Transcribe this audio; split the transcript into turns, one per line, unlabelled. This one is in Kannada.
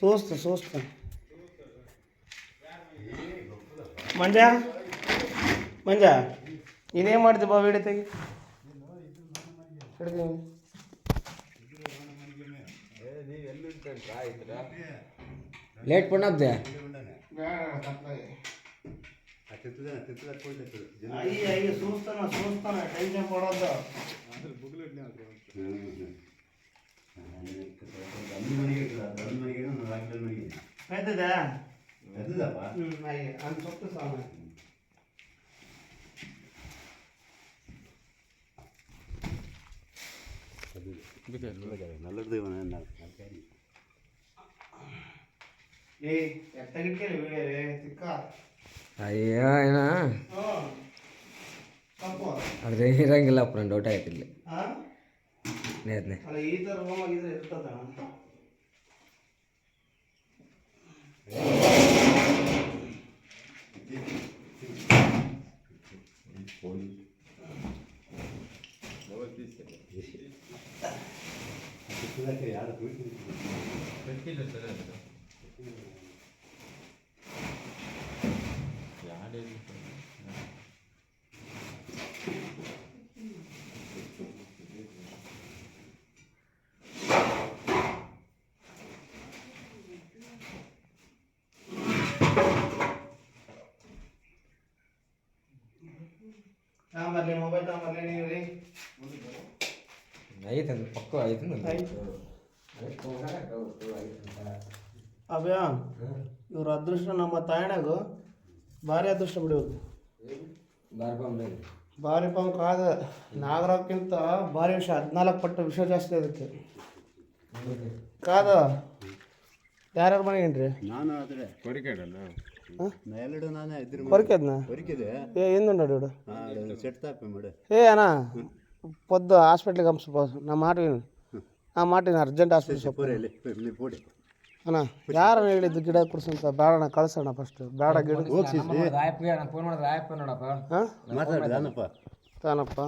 ಸೋಸ್ತು,
ಸೋಸ್ತ. ಮಂಡ್ಯ? ಮಂಜ ನೀನೇನು ಮಾಡಿದೆ ಬಾ ವೀಡಿಯೋ ತೆಗಿ? ಹಿಡ್ದು
ಲೇಟ್ ಪಣ್ಣದ್ದೆ
ಸೋಸ್ತಾನ
ಸೋಸ್ತಾನ ಟೈಮ್ ಮಾಡೋದು அஞ்சு மணிக்கு
இருக்குதா
பன்னெண்டு மணிக்கு நம்ம பன்னெண்டு
மணிக்கு மெதுதா
மெதுதாப்பா ம்
அந்த சொத்து சாமி நல்லது ஏய்
எத்தகிட்டே
வீடு
திக்கா. ஐயா ஏன்னா? كل هو
الكيس
ತಗೊಂಬರ್ಲಿ ಮೊಬೈಲ್ ತಗೊಂಬರ್ಲಿ ನೀವು ರೀ.
ಐತೆ ಪಕ್ಕ ಐತೆ
ಅವ್ಯಾ? ಇವ್ರ ಅದೃಷ್ಟ ನಮ್ಮ ತಾಯಣಾಗು ಭಾರಿ ಅದೃಷ್ಟ
ಬಾರ್ಬಂಬ
ಭಾರಿ ಪಂಕ್ ಆದ ನಾಗರಾವ್ಕಿಂತ ಭಾರಿ ವಿಷ ಹದಿನಾಲ್ಕು ಪಟ್ಟು ವಿಷ ಜಾಸ್ತಿ ಅದಕ್ಕೆ ಕಾದ? ಯಾರ್ಯಾರ ಮನೆಗೇನ್ರಿ
ನಾನು ಆದರೆ
ಹಾಂ
ಎರಡು ನಾನೇ ಇದ್ರ
ಕೊರಕೆದ್ನ
కొరికిదే
ఏ ఏందుండాడు వీడు
సెట్ తాపే మేడం
ఏ అన్నా పొద్దు హాస్పిటల్కి పంప నా మాట విను నా మాట ವಿನು ಅರ್ಜೆಂಟ್ ಹಾಸ್ಪಿಟಲ್ ಸೊಪ್ಪು
ಪೂರ ಇಲ್ಲಿ ಇಲ್ಲಿ ಪೂಡಿ
ಅಣ್ಣ ಯಾರನ್ನ ಹೇಳಿದ್ದು ಗಿಡ ಕುಡ್ಸಂತ ಬೇಡಣ್ಣ ಕಳ್ಸೋಣ ಫಸ್ಟ್ ಬೇಡ ಗಿಡ
ರಾಯಪ್ಗೆ ನಾನು ಫೋನ್ ಮಾಡಿದ್ರೆ ರಾಯಪ್ಪ ನೋಡಪ್ಪ
ಹಾಂ
ಮಾತಾಡಿದ ಅನ್ನಪ್ಪ
ತಾನಪ್ಪ